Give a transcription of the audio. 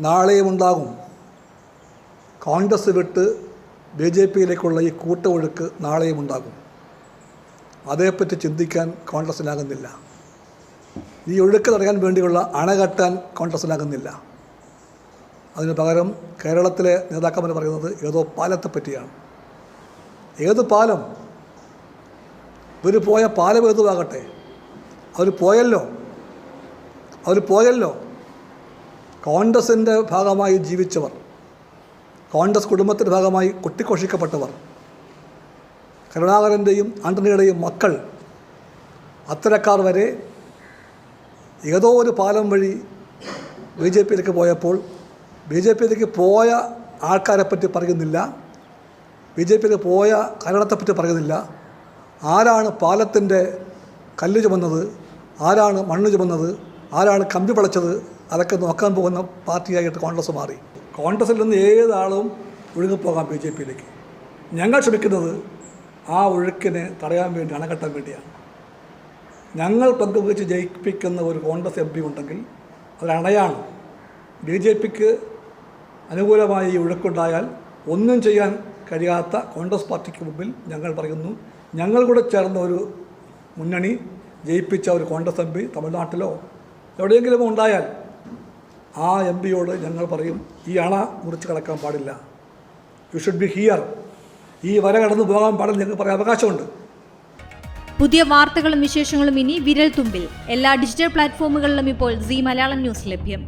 നാളെയും ഉണ്ടാകും. കോൺഗ്രസ് വിട്ട് ബി ജെ പിയിലേക്കുള്ള ഈ കൂട്ടൊഴുക്ക് നാളെയും ഉണ്ടാകും. അതേപ്പറ്റി ചിന്തിക്കാൻ കോൺഗ്രസ്സിനാകുന്നില്ല ഈ ഒഴുക്ക് തടയാൻ വേണ്ടിയുള്ള അണ കെട്ടാൻ കോൺഗ്രസ്സിനാകുന്നില്ല അതിന് പകരം കേരളത്തിലെ നേതാക്കന്മാർ പറയുന്നത് ഏതോ പാലത്തെ പറ്റിയാണ് ഏത് പാലം? ഇവർ പോയ പാലം ഏതുമാകട്ടെ അവർ പോയല്ലോ. അവർ പോയല്ലോ. കോൺഗ്രസിന്റെ ഭാഗമായി ജീവിച്ചവർ കോൺഗ്രസ് കുടുംബത്തിന്റെ ഭാഗമായി കൊട്ടിഘോഷിക്കപ്പെട്ടവർ കരുണാകരന്റെയും ആന്റണിയുടെയും മക്കൾ അത്തരക്കാർ വരെ ഏതോ ഒരു പാലം വഴി ബി ജെ പിയിലേക്ക് പോയപ്പോൾ ബി ജെ പിയിലേക്ക് പോയ ആൾക്കാരെ പറ്റി പറയുന്നില്ല ബി ജെ പിയിലേക്ക് പോയ കാരണത്തെപ്പറ്റി പറയുന്നില്ല. ആരാണ് പാലത്തിന്റെ കല്ല് ചുമന്നത് ആരാണ് മണ്ണ് ചുമന്നത് ആരാണ് കമ്പി പളച്ചത് അതൊക്കെ നോക്കാൻ പോകുന്ന പാർട്ടിയായിട്ട് കോൺഗ്രസ് മാറി. കോൺഗ്രസിൽ നിന്ന് ഏതാളും ഒഴുകിപ്പോകാം ബി ജെ പിയിലേക്ക്. ഞങ്ങൾ ശ്രമിക്കുന്നത് ആ ഒഴുക്കിനെ തടയാൻ വേണ്ടി അണകെട്ടാൻ വേണ്ടിയാണ്. ഞങ്ങൾ പങ്കുവച്ച് ജയിപ്പിക്കുന്ന ഒരു കോൺഗ്രസ് എം പി ഉണ്ടെങ്കിൽ അതൊരണയാണ് ബി ജെ പിക്ക് അനുകൂലമായി ഈ ഒഴുക്കുണ്ടായാൽ ഒന്നും ചെയ്യാൻ കഴിയാത്ത കോൺഗ്രസ് പാർട്ടിക്ക് മുമ്പിൽ ഞങ്ങൾ പറയുന്നു ഞങ്ങൾ കൂടെ ചേർന്ന ഒരു മുന്നണി ജയിപ്പിച്ച ഒരു കോൺഗ്രസ് എം പി തമിഴ്നാട്ടിലോ എവിടെയെങ്കിലും ഉണ്ടായാൽ ആ എം പിയോട് ഞങ്ങൾ പറയും ഈ അണ മുറിച്ച് കടക്കാൻ പാടില്ല. യു ഷുഡ് ബി ഹിയർ ഈ വര കടന്നു പോകാൻ പാടില്ല ഞങ്ങൾക്ക് പറയാൻ അവകാശമുണ്ട്. പുതിയ വാർത്തകളും വിശേഷങ്ങളും ഇനി വിരൽ തുമ്പിൽ എല്ലാ ഡിജിറ്റൽ പ്ലാറ്റ്ഫോമുകളിലും ഇപ്പോൾ സി മലയാളം ന്യൂസ് ലഭ്യം.